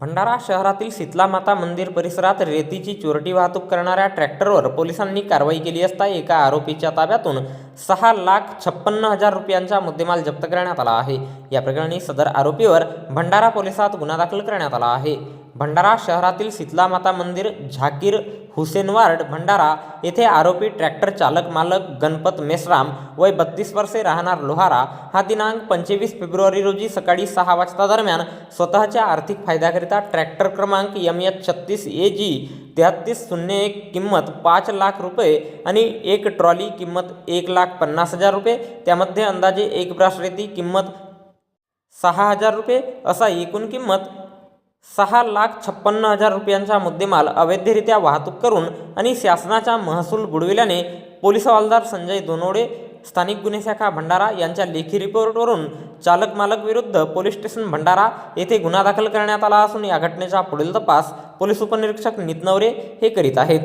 भंडारा शहरातील शीतला माता मंदिर परिसरात रेतीची चोरटी वाहतूक करणाऱ्या ट्रॅक्टरवर पोलिसांनी कारवाई केली असता एका आरोपीच्या ताब्यातून सहा लाख छप्पन्न हजार रुपयांचा मुद्देमाल जप्त करण्यात आला आहे. या प्रकरणी सदर आरोपीवर भंडारा पोलिसात गुन्हा दाखल करण्यात आला आहे. भंडारा शहरातील शीतला माता मंदिर झाकीर हुसेन वार्ड भंडारा येथे आरोपी ट्रॅक्टर चालक मालक गणपत मेसराम वय बत्तीस वर्षे राहणार लोहारा हा दिनांक पंचवीस फेब्रुवारी रोजी सकाळी सहा वाजता दरम्यान स्वतःच्या आर्थिक फायद्याकरिता ट्रॅक्टर क्रमांक एम एच छत्तीस ए जी तेहत्तीस शून्य एक किंमत पाच लाख रुपये आणि एक ट्रॉली किंमत एक लाख पन्नास हजार रुपये. त्यामध्ये अंदाजे एक ब्रास रेती किंमत सहा हजार रुपये असा एकूण किंमत सहा लाख छप्पन्न हजार रुपयांचा मुद्देमाल अवैधरित्या वाहतूक करून आणि शासनाचा महसूल बुडविल्याने पोलीस हवालदार संजय दोनोडे स्थानिक गुन्हे शाखा भंडारा यांच्या लेखी रिपोर्टवरून चालक मालक विरुद्ध पोलीस स्टेशन भंडारा येथे गुन्हा दाखल करण्यात आला असून या घटनेचा पुढील तपास पोलीस उपनिरीक्षक नितनवरे हे करीत आहेत.